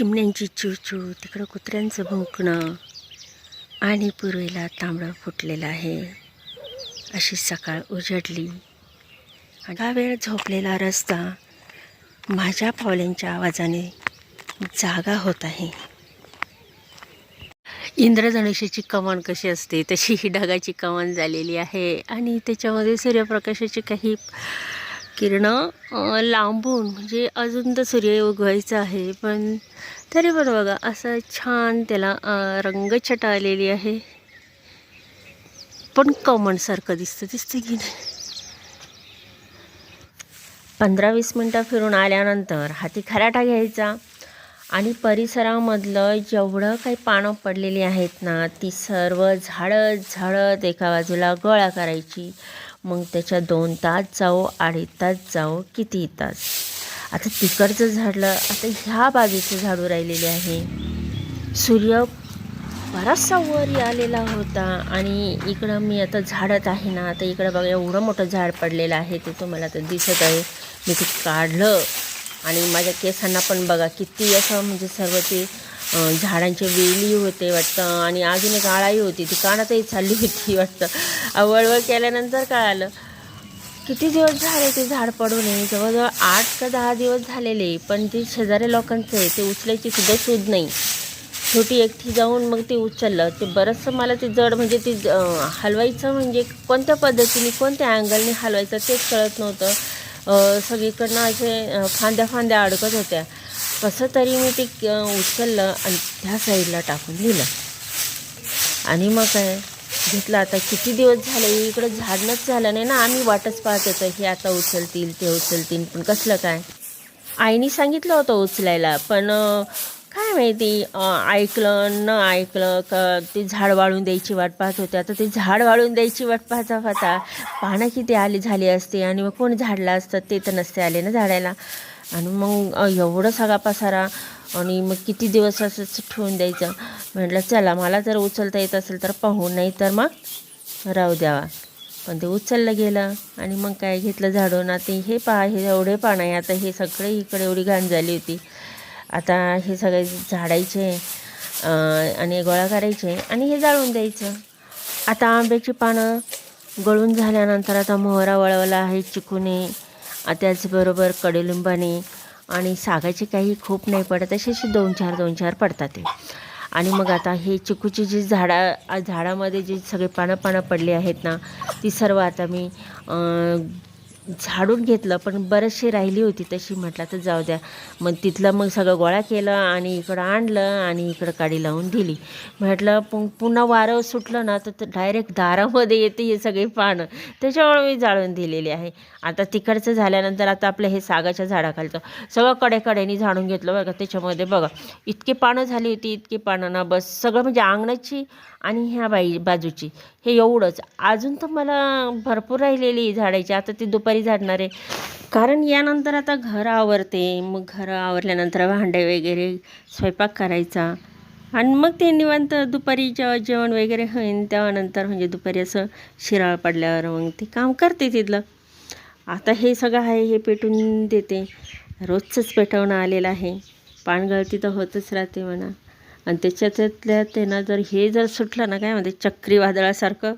चिमण्यांची चिवचू तिकडं कुत्र्यांचं भुंकणं आणि पूर्वेला तांबडं फुटलेलं आहे अशी सकाळ उजडली. हा वेळ झोपलेला रस्ता माझ्या पावल्यांच्या आवाजाने जागा होत आहे. इंद्रधनुष्याची कमान कशी असते? तशी ही ढगाची कमान झालेली आहे. आणि त्याच्यामध्ये सूर्यप्रकाशाची काही किरणं लांबून म्हणजे अजून तर सूर्य उगवायचा आहे पण तरी पण बघा असं छान त्याला रंगछटा आलेली आहे. पण कमणसारखं दिसतं दिसतं की नाही? पंधरा वीस मिनटं फिरून आल्यानंतर हाती खराटा घ्यायचा आणि परिसरामधलं जेवढं काही पानं पडलेली आहेत ना ती सर्व झाडत झाडत एका बाजूला गोळा करायची. मग त्याच्या दोन तास जाऊ अडीच तास जाऊ किती तास. आता तिकडचं झाडलं आता ह्या बाजूचं झाडू राहिलेले आहे. सूर्य बराचसा वर आलेला होता आणि इकडं मी आता झाडत आहे ना आता इकडं बघा एवढं मोठं झाड पडलेलं आहे ते तुम्हाला तर दिसत आहे. मी ते काढलं आणि माझ्या केसांना पण बघा किती असं म्हणजे सर्व ते झाडांच्या झाडांचे वेली होते वाटतं आणि अजून एक आळाई होती. ती कानातही चालली होती वाटतं. वळवळ केल्यानंतर कळालं किती दिवस झाले ते झाड पडू नये जवळजवळ आठ का दहा दिवस झालेले पण ते शेजारी लोकांचं आहे. ते उचलायची सुद्धा सूद नाही. छोटी एकटी जाऊन मग ते उचललं. ते बरंचसं मला ते जड म्हणजे ते हलवायचं म्हणजे कोणत्या पद्धतीने कोणत्या अँगलने हलवायचं तेच कळत नव्हतं. सगळीकडनं असे फांद्या फांद्या अडकत होत्या. कसं तरी मी ते उचललं आणि त्या साईडला टाकून दिलं. आणि मग काय घेतलं. आता किती दिवस झाले? इकडं झाडणंच झालं नाही ना. आम्ही वाटच पाहत होतो हे आता उचलतील ते उचलतील. पण कसलं काय? आईने सांगितलं होतं उचलायला. पण काय माहिती ऐकलं न ऐकलं का ते झाड वाळून द्यायची वाट पाहत होते. आता ते झाड वाळून द्यायची वाट पाहता पाहता पानं किती आली झाली असते. आणि मग कोण झाडला असतं ते तर नसते आले ना झाडायला. आणि मग एवढं सगळा पसारा आणि मग किती दिवस असंच ठेवून द्यायचं? म्हटलं चला मला जर उचलता येत असेल तर पाहू नाही तर मग राहू द्यावा. पण ते उचललं गेलं आणि मग काय घेतलं झाडून आता हे पहा हे एवढे पानं आहे. आता हे सगळे इकडे एवढी घाण झाली होती. आता हे सगळे झाडायचे आणि गोळा करायचे आणि हे जाळून द्यायचं. आता आंब्याची पानं गळून झाल्यानंतर आता मोहरा वळवला आहे चिकूने. त्याचबरोबर कडुलिंबाने आणि सागाचे काही खूप नाही पडत असे असे दोन चार दोन चार पडतात ते. आणि मग आता हे चिकूची जी झाडा झाडामध्ये जी सगळे पानं पानं पडली आहेत ना ती सर्व आता मी झाडून घेतलं पण बरेचशी राहिली होती तशी म्हटलं तर जाऊ द्या. मग तिथलं मग सगळं गोळा केलं आणि इकडं आणलं आणि इकडं काडी लावून दिली. म्हटलं पु पुन्हा वारं सुटलं ना तर डायरेक्ट दारामध्ये येते हे सगळी पानं. त्याच्यामुळे मी जाळून दिलेली आहे. आता तिकडचं झाल्यानंतर आता आपलं हे सागाच्या झाडाखालचं सगळं कडेकडेने झाडून घेतलं बघा त्याच्यामध्ये बघा इतकी पानं झाली होती इतकी पानं ना बस सगळं म्हणजे अंगणाची आणि ह्या बाई बाजूची. हे एवढंच. अजून तर मला भरपूर राहिलेली झाडायची. आता ती दुपारी झाडणार आहे. कारण यानंतर आता घर आवरते. मग घर आवरल्यानंतर भांडे वगैरे स्वयंपाक करायचा. आणि मग ते निवांत दुपारी जेव्हा जेवण वगैरे होईन त्यानंतर म्हणजे दुपारी असं शिराळ पडल्यावर मग ते काम करते तिथलं. आता हे सगळं आहे हे पेटून देते. रोजचंच पेटवणं आलेलं आहे. पानगळती तर होतच राहते म्हणा. आणि त्याच्यातल्या त्यांना जर हे जर सुटलं ना काय म्हणते चक्रीवादळासारखं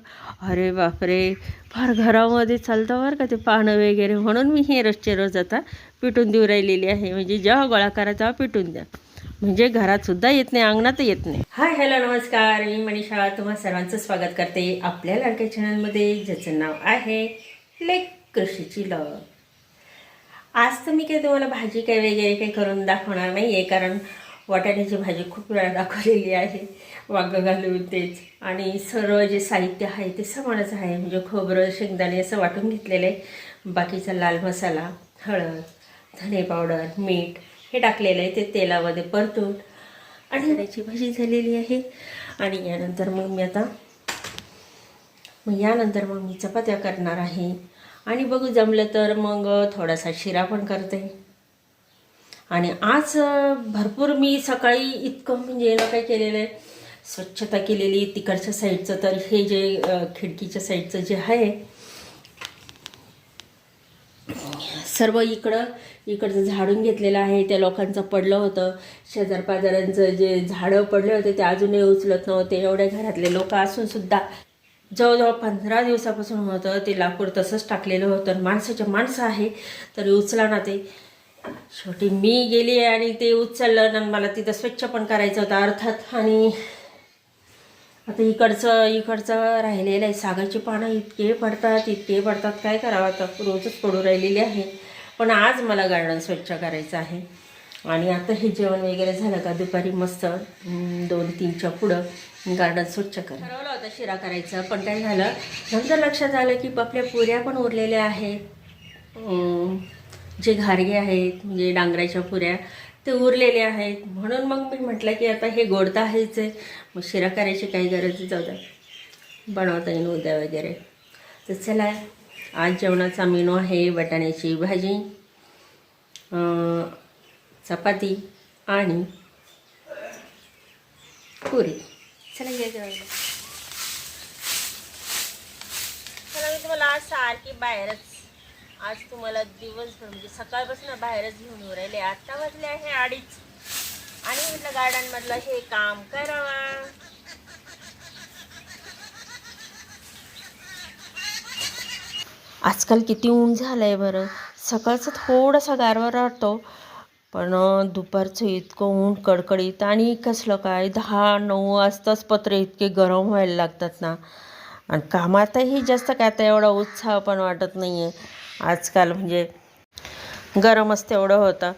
अरे बापरे फार घरामध्ये चालतं बरं का ते पानं वगैरे. म्हणून मी हे रोजचे रोज आता पिटून देऊ राहिलेली आहे. म्हणजे जेव्हा गोळा करा तेव्हा पिटून द्या. म्हणजे घरात सुद्धा येत नाही अंगणात येत नाही. हाय हॅलो नमस्कार. मी मनीषा तुम्हा सर्वांचं स्वागत करते आपल्या लाडक्या चॅनलमध्ये ज्याचं नाव आहे लेक कृषीची लव आज तर मी काही तुम्हाला भाजी काय वगैरे काही करून दाखवणार नाही आहे कारण वाटाण्याची भाजी खूप वेळा दाखवलेली आहे. वांगं घालून तेच. आणि सर्व जे साहित्य आहे ते समानच आहे. म्हणजे खोबरं शेंगदाणे असं वाटून घेतलेलं आहे. बाकीचा लाल मसाला हळद धने पावडर मीठ हे टाकलेलं आहे. ते तेलामध्ये परतून आणि त्याची भाजी झालेली आहे. आणि यानंतर मग मी आता मग यानंतर मग मी चपात्या करणार आहे. आणि बघू जमलं तर मग थोडासा शिरा पण करते. आणि आज भरपूर मी सकाळी इतकं म्हणजे ना काय केलेलं आहे. स्वच्छता केलेली तिकडच्या साईडचं. तर हे जे खिडकीच्या साईडचं जे आहे सर्व इकडं इकडचं झाडून घेतलेलं आहे. त्या लोकांचं पडलं होतं. शेजार जे झाडं पडले होते ते अजूनही उचलत नव्हते. एवढ्या घरातले लोक असून सुद्धा जवळजवळ पंधरा दिवसापासून होतं. ते लाकूड तसंच टाकलेलं होतं. माणसाचे माणसाच्या माणसं आहे तरी उचला ना ते. शेवटी मी गेली आणि ते उचललं आणि मला तिथं स्वच्छ पण करायचं होतं अर्थात आणि आता इकडचं इकडचं राहिलेलं आहे. सागाची पानं इतके पडतात इतके पडतात. काय करावं आता? रोजच पडू राहिलेली आहे. पण आज मला गार्डन स्वच्छ करायचं आहे. आणि आता हे जेवण वगैरे झालं का? दुपारी मस्त दोन तीनच्या पुढं गार्डन स्वच्छ कर ठरवलं होतं शिरा करायचं पण काय झालं? नंतर लक्षात आलं की आपल्या पुऱ्या पण उरलेल्या आहेत. जे घारगे आहेत म्हणजे डांगराच्या पुऱ्या ते उरलेले आहेत. म्हणून मग मी म्हटलं की आता हे गोड तर आहेच आहे. मग शिरा करायची काही गरज जाऊ द्या बनवता येईल उद्या वगैरे. तर चला आज जेवणाचा मेनू आहे वाटाण्याची भाजी चपाती आणि पुरी. चला घ्या जेवायला. चला मी तुम्हाला आज सारखी बाहेरच आज तुम्हाला दिवसभर म्हणजे सकाळपासून बाहेरच घेऊन येऊ राहिले. आत्ता वाजले आहे अडीच. आणि म्हटलं गार्डनमधलं हे काम करावा. आजकाल किती ऊन झालं आहे बरं. सकाळचं थोडासा गारवा राहतो पण दुपारचं इतकं ऊन कडकडीत आणि कसलं काय दहा नऊ वाजताच पत्रे इतके गरम व्हायला लागतात ना. आणि कामातही जास्त काय आता एवढा उत्साह पण वाटत नाही आहे आजकाल म्हणजे गरमच तेवढं होतं.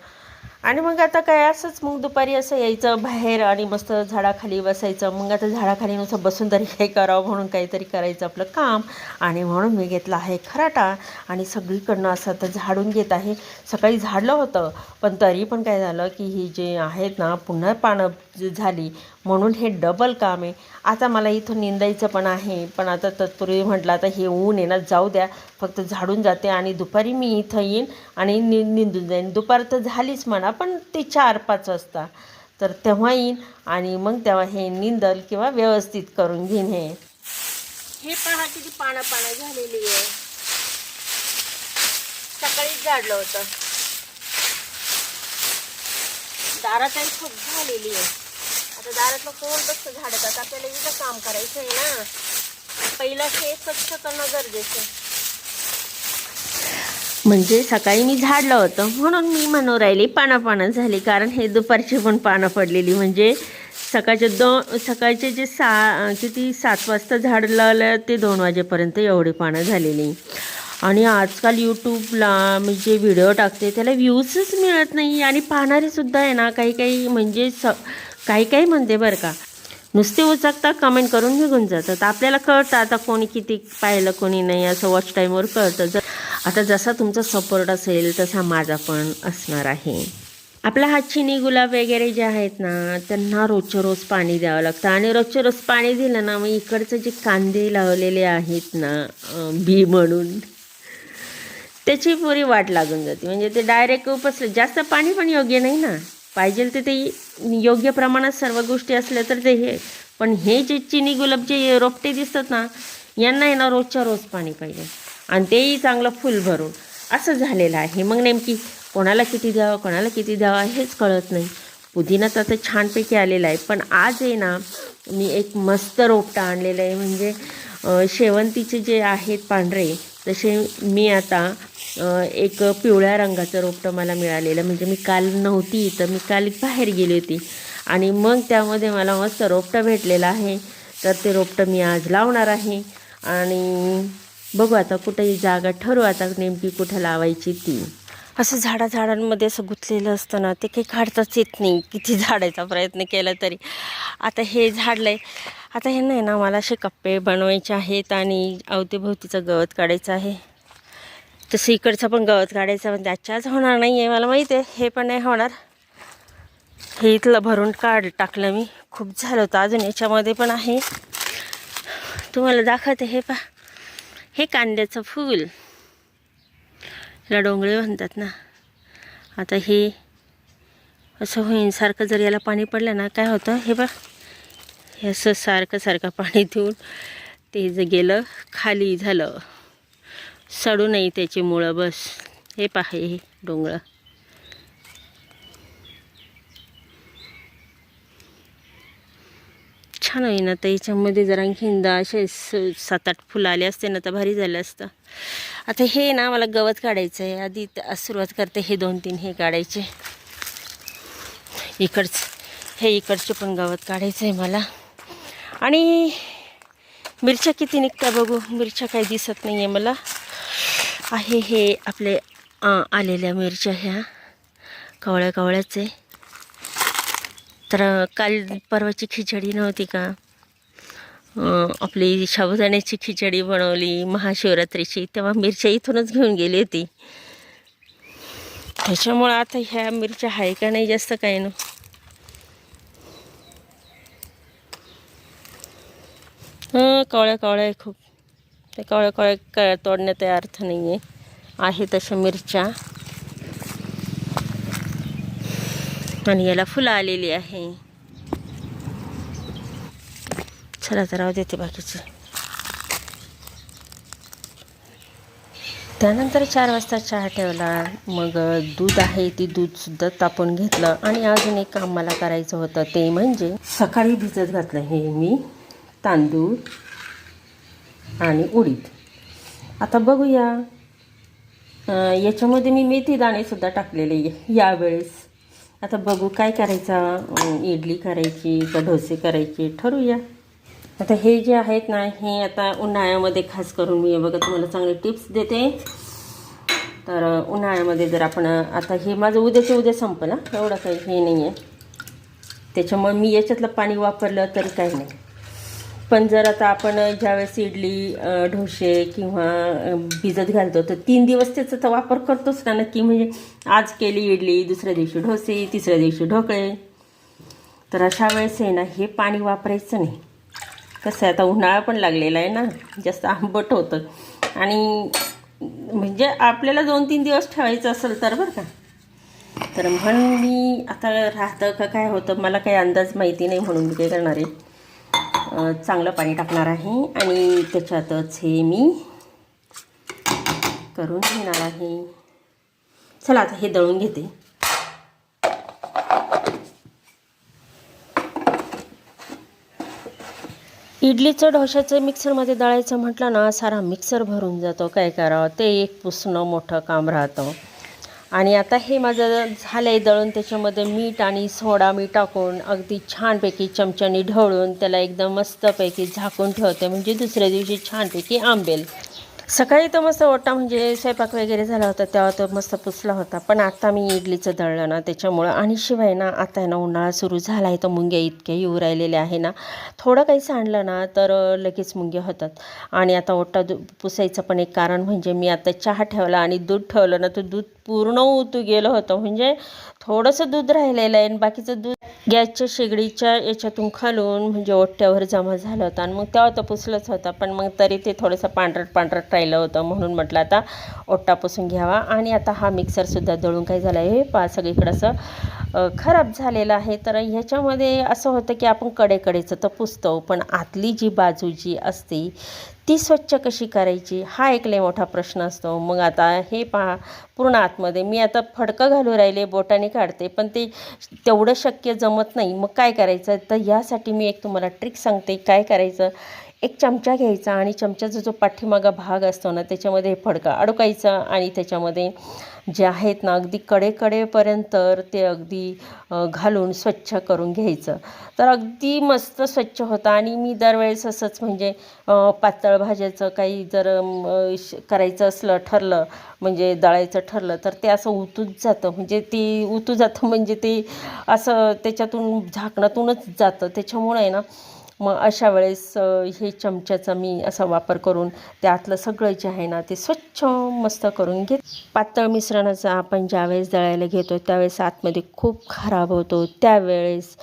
आणि मग आता काय असंच मग दुपारी असं यायचं बाहेर आणि मस्त झाडाखाली बसायचं. मग आता झाडाखाली नुसतं बसून तरी काही करावं म्हणून काहीतरी करायचं आपलं काम. आणि म्हणून मी घेतला आहे खराटा. आणि सगळीकडनं असं आता झाडून घेत आहे. सकाळी झाडलं होतं पण तरी पण काय झालं की ही जे आहेत ना पुन्हा पानं झाली म्हणून हे डबल काम आहे. आता मला इथं निंदायचं पण आहे. पण आता तत्पूर्वी म्हटलं आता हे ऊन आहे ना जाऊ द्या. फक्त झाडून जाते आणि दुपारी मी इथं येईन आणि नि निंदून जाईन. दुपार तर झालीच म्हणा पण ते चार पाच वाजता. तर तेव्हा येईन आणि मग तेव्हा हे निंदल किंवा व्यवस्थित करून घेईन हे. हे पहा किती पानं पानं झालेली आहे. सकाळीच झाडलं होतं. दारातही खूप झालेली आहे. आता दारातलं कोण बसतं झाडत आता आपल्याला इथं काम करायचं आहे ना. पहिलं हे स्वच्छ करणं गरजेचं आहे. म्हणजे सकाळी मी झाडलं होतं म्हणून मी म्हणू राहिली पानं पानं झाली. कारण हे दुपारची पण पानं पडलेली. म्हणजे सकाळचे दोन सकाळचे जे सा किती सात वाजता झाड लावलं ते दोन वाजेपर्यंत एवढी पानं झालेली. आणि आजकाल यूट्यूबला मी जे व्हिडिओ टाकते त्याला व्ह्यूजच मिळत नाही. आणि पाहणारेसुद्धा आहे ना काही काही म्हणजे स काही काही म्हणते बरं का. नुसते उचकता कमेंट करून निघून जातात. आपल्याला कळतं आता कोणी किती पाहिलं कोणी नाही असं वॉच टाईमवर कळतं. जर आता जसा तुमचा सपोर्ट असेल तसा माझा पण असणार आहे. आपला हा चिनी गुलाब वगैरे जे आहेत ना त्यांना रोजच्या रोज पाणी द्यावं लागतं. आणि रोजच्या रोज पाणी दिलं ना मग इकडचं जे कांदे लावलेले आहेत ना बी म्हणून त्याची पुरी वाट लागून जाते. म्हणजे ते डायरेक्ट उपसलं. जास्त पाणी पण योग्य नाही ना. पाहिजे ते ते योग्य प्रमाणात सर्व गोष्टी असल्या तर ते हे. पण हे जे चिनी गुलाब जे रोपटे दिसतात ना यांना आहे ना रोजच्या रोज पाणी पाहिजे. आणि तेही चांगलं फुल भरून. असं झालेलं आहे. मग नेमकी कोणाला किती द्यावं कोणाला किती द्यावं हेच कळत नाही. पुदिना तर आता छानपैकी आलेला आहे. पण आज आहे ना मी एक मस्त रोपटा आणलेलं आहे. म्हणजे शेवंतीचे जे आहेत पांढरे तसे मी आता एक पिवळ्या रंगाचं रोपटं मला मिळालेलं. म्हणजे मी काल नव्हती तर मी काल बाहेर गेली होती. आणि मग त्यामध्ये मला मस्त रोपटं भेटलेलं आहे. तर ते रोपटं मी आज लावणार आहे. आणि बघू आता कुठेही जागा ठरवू आता नेमकी कुठं लावायची ती. असं झाडा झाडांमध्ये असं गुंतलेलं असतं ना ते काही काढताच येत नाही. किती झाडायचा प्रयत्न केला तरी. आता हे झाडलं आहे आता हे नाही ना मला असे कप्पे बनवायचे आहेत आणि अवतीभोवतीचं गवत काढायचं आहे. तसं इकडचं पण गवत काढायचं पण त्याच्याच होणार नाही आहे मला माहीत आहे हे पण नाही होणार. हे इथलं भरून काढ टाकलं मी. खूप झालं होतं अजून याच्यामध्ये पण आहे. तुम्हाला दाखवते हे पा हे कांद्याचं फूल. याला डोंगळे म्हणतात ना. आता हे असं होईन सारखं जर याला पाणी पडलं ना काय होतं? हे बघ हे असं सारखं सारखं पाणी देऊन ते जे गेलं खाली झालं. सडू नाही त्याची मुळं बस. हे पाहे हे डोंगळं छान होई ना तर याच्यामध्ये जरा आणखीनदा असे सात आठ फुलं आले असते ना तर भारी झालं असतं. आता हे ना मला गवत काढायचं आहे. आधी सुरुवात करते हे दोन तीन हे काढायचे. इकडचं हे इकडचे पण गवत काढायचं आहे मला. आणि मिरच्या किती निघत्या बघू. मिरच्या काही दिसत नाही आहे मला. आहे हे आपले आलेल्या मिरच्या ह्या. कवळ्या कवळ्याचे. तर काल परवाची खिचडी नव्हती का? आपली साबुदाण्याची खिचडी बनवली महाशिवरात्रीची. तेव्हा मिरच्या इथूनच घेऊन गेली होती. त्याच्यामुळं आता ह्या मिरच्या आहे का नाही जास्त काही ना हां कवळ्या कवळ्या आहे खूप. त्या कवळ्या कवळ्या क तोडण्यात अर्थ नाही आहे आहे तशा मिरच्या. आणि याला फुलं आलेली आहे. चला तर राहू देते बाकीचे. त्यानंतर चार वाजता चहा ठेवला. मग दूध आहे ती दूधसुद्धा तापून घेतलं. आणि अजून एक काम मला करायचं होतं ते म्हणजे सकाळी भिजत घातलं हे मी. तांदूळ आणि उडीद. आता बघूया. याच्यामध्ये मी मेथी दाणेसुद्धा टाकलेले आहे यावेळेस. आता बघू काय करायचा? इडली करायची का डोसे करायचे? ठरवूया. आता हे जे आहेत ना हे आता उन्हाळ्यामध्ये खास करून मी बघा तुम्हाला चांगले टिप्स देते. तर उन्हाळ्यामध्ये जर आपण आता हे माझं उद्याच्या उद्या संपलं एवढं काही हे नाही आहे त्याच्यामुळे मी याच्यातलं पाणी वापरलं तरी काही नाही. पण जर आता आपण ज्यावेळेस इडली ढोसे डोसे किंवा भिजत घालतो तर तीन दिवस त्याचा तर वापर करतोच ना नक्की. म्हणजे आज केली इडली दुसऱ्या दिवशी डोसे तिसऱ्या दिवशी ढोकळे. तर अशा वेळेस आहे ना हे पाणी वापरायचं नाही. कसं आहे आता उन्हाळा पण लागलेला आहे ना जास्त आंबट होतं. आणि म्हणजे आपल्याला दोन तीन दिवस ठेवायचं असेल तर बरं का. तर म्हणून मी आता राहतं का काय होतं मला काही अंदाज माहिती नाही म्हणून मी काय करणार आहे. चांगलं पाणी टाकणार आहे आणि त्याच्यातच हे मी करून घेणार आहे. चला आता हे दळून घेते. इडलीचं डोशाचं मिक्सरमध्ये दळायचं म्हटलं ना सारा मिक्सर भरून जातो. काय करावं? ते एक पुसणं मोठं काम राहतं. आणि आता हे माझं झालं आहे दळून त्याच्यामध्ये मीठ आणि सोडा मी टाकून अगदी छानपैकी चमच्याने ढवळून त्याला एकदम मस्तपैकी झाकून ठेवते. म्हणजे दुसऱ्या दिवशी छानपैकी आंबेल. सकाळी तर मस्त ओटा म्हणजे स्वयंपाक वगैरे झाला होता तेव्हा तो मस्त पुसला होता. पण आता मी इडलीचं दळलं ना त्याच्यामुळं. आणि शिवाय ना आता आहे ना उन्हाळा सुरू झाला आहे तर मुंग्या इतक्या येऊ राहिलेल्या आहे ना. थोडं काही सांडलं ना तर लगेच मुंग्या होतात. आणि आता ओटा दु पुसायचं पण एक कारण म्हणजे मी आता चहा ठेवला आणि दूध ठेवलं ना तर दूध पूर्ण उतू गेलं होतं. म्हणजे थोडंसं दूध राहिलेलं आहे आणि बाकीचं दूध गॅसच्या शेगडीच्या याच्यातून खालून म्हणजे ओट्ट्यावर जमा झालं होतं आणि मग तेव्हा तर पुसलंच होतं. पण मग तरी ते थोडंसं पांढरट पांढरट राहिलं होतं म्हणून म्हटलं आता ओट्टा पुसून घ्यावा. आणि आता हा मिक्सरसुद्धा दळून काय झालं आहे? पा सगळीकडं असं खराब झालेलं आहे. तर ह्याच्यामध्ये असं होतं की आपण कडेकडेचं तर पुसतो पण आतली जी बाजू जी असते ती स्वच्छ कशी करायची? हा एक लय मोठा प्रश्न असतो. मग आता हे पहा पूर्ण आतमध्ये. मी आता फडकं घालू राहिले बोटाने काढते पण ते तेवढं शक्य जमत नाही. मग काय करायचं? तर यासाठी मी एक तुम्हाला ट्रिक सांगते काय करायचं? एक चमचा घ्यायचा आणि चमच्याचा जो पाठीमागा भाग असतो ना त्याच्यामध्ये हे फडका अडकायचा आणि त्याच्यामध्ये जे आहेत ना अगदी कडेकडेपर्यंत ते अगदी घालून स्वच्छ करून घ्यायचं. तर अगदी मस्त स्वच्छ होतं आणि मी दरवेळेस असंच म्हणजे पातळ भाज्याचं काही जर श- करायचं असलं ठरलं म्हणजे दळायचं ठरलं तर ते असं उतूच जातं. म्हणजे ती उतू जातं म्हणजे ते असं त्याच्यातून झाकणातूनच जातं. त्याच्यामुळे ना मग अशा वेळेस हे चमच्याचा मी असा वापर करून त्यातलं सगळं जे आहे ना ते स्वच्छ मस्त करून घेत. पातळ मिश्रणाचा आपण ज्यावेळेस दळायला घेतो त्यावेळेस आतमध्ये खूप खराब होतो. त्यावेळेस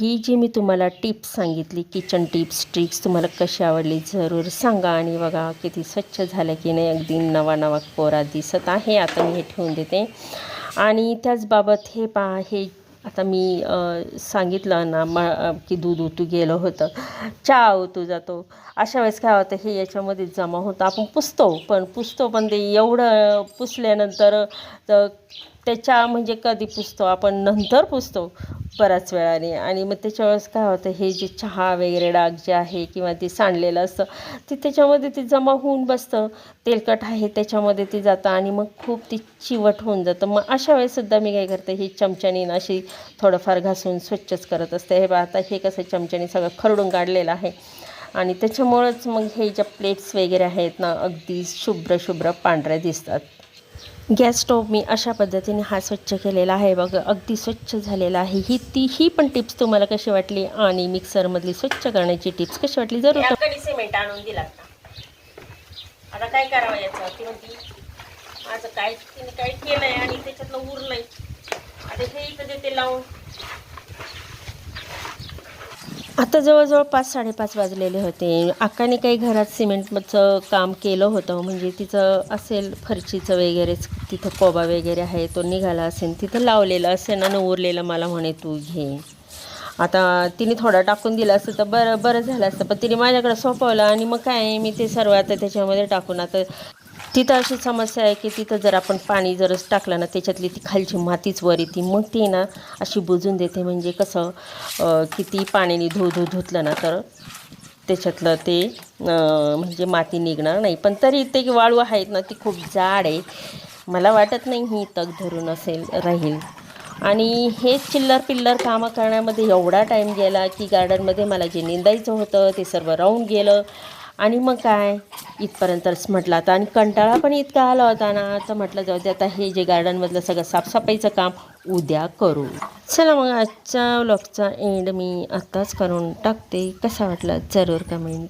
ही जी मी तुम्हाला टिप्स सांगितली किचन टिप्स ट्रिक्स तुम्हाला कशी आवडली जरूर सांगा आणि बघा किती स्वच्छ झालं की नाही. अगदी नवा नवा कोरा दिसत आहे. आता मी हे ठेवून देते. आणि त्याचबाबत हे पहा हे आता मी सांगितलं ना म की दूध उतू गेलं होतं. चहा उतू जातो. अशा वेळेस काय होतं हे याच्यामध्ये जमा होतं. आपण पुसतो पण पुसतो पण ते एवढं पुसल्यानंतर तर त्याच्या म्हणजे कधी पुसतो आपण नंतर पुसतो बऱ्याच वेळाने. आणि मग त्याच्या वेळेस काय होतं हे जे चहा वगैरे डाग जे आहे किंवा ते सांडलेलं असतं ते त्याच्यामध्ये ते जमा होऊन बसतं. तेलकट आहे त्याच्यामध्ये ते जातं आणि मग खूप ती चिवट होऊन जातं. मग अशा वेळेससुद्धा मी काय करते ही चमच्यानी अशी थोडंफार घासून स्वच्छच करत असते. हे बा आता हे कसं चमच्याने सगळं खरडून काढलेलं आहे. आणि त्याच्यामुळंच मग हे ज्या प्लेट्स वगैरे आहेत ना अगदी शुभ्र शुभ्र पांढऱ्या दिसतात. गॅस स्टोव मी अशा पद्धतीने हा स्वच्छ केलेला आहे. बघ अगदी स्वच्छ झालेला आहे. ही ती ही पण टिप्स तुम्हाला कशी वाटली आणि मिक्सरमधली स्वच्छ करण्याची टिप्स कशी वाटली? जरूर सिमेंट आणून दिला आता काय करावं याचं ती म्हणती माझं काय तिने काय केलंय आणि त्याच्यातलं उरलंय. आता हे इथं देते लावून. आता जवळजवळ पाच साडेपाच वाजलेले होते. अक्काने काही घरात सिमेंटचं काम केलं होतं. म्हणजे तिचं असेल फरशीचं वगैरेच तिथं कोबा वगैरे आहे तो निघाला असेल तिथं लावलेलं असेल आणि उरलेलं मला म्हणे तू घे. आता तिने थोडा टाकून दिलं असतं तर बरं बरं झालं असतं. पण तिने माझ्याकडे सोपवलं आणि मग काय मी ते सर्व आता त्याच्यामध्ये टाकून आता तिथं अशी समस्या आहे की तिथं जर आपण पाणी जर टाकलं ना त्याच्यातली ती खालची मातीच वर येते. मग ती ना अशी बुजून देते. म्हणजे कसं किती पाण्याने धु धु धुतलं ना तर त्याच्यातलं ते म्हणजे माती निघणार नाही. पण तरी ते वाळू आहेत ना ती खूप जाड आहे मला वाटत नाही ही तग धरून असेल राहील. आणि हे चिल्लर पिल्लर कामं करण्यामध्ये एवढा टाईम गेला की गार्डनमध्ये मला जे निंदायचं होतं ते सर्व राहून गेलं. आणि मग काय? इथपर्यंतच म्हटलं आता. आणि कंटाळा पण इतका आला होता ना तर म्हटलं जाऊ दे आता हे जे गार्डनमधलं सगळं साफसफाईचं काम उद्या करू. चला मग आजच्या व्लॉगचा एंड मी आत्ताच करून टाकते. कसा वाटला? जरूर कमेंट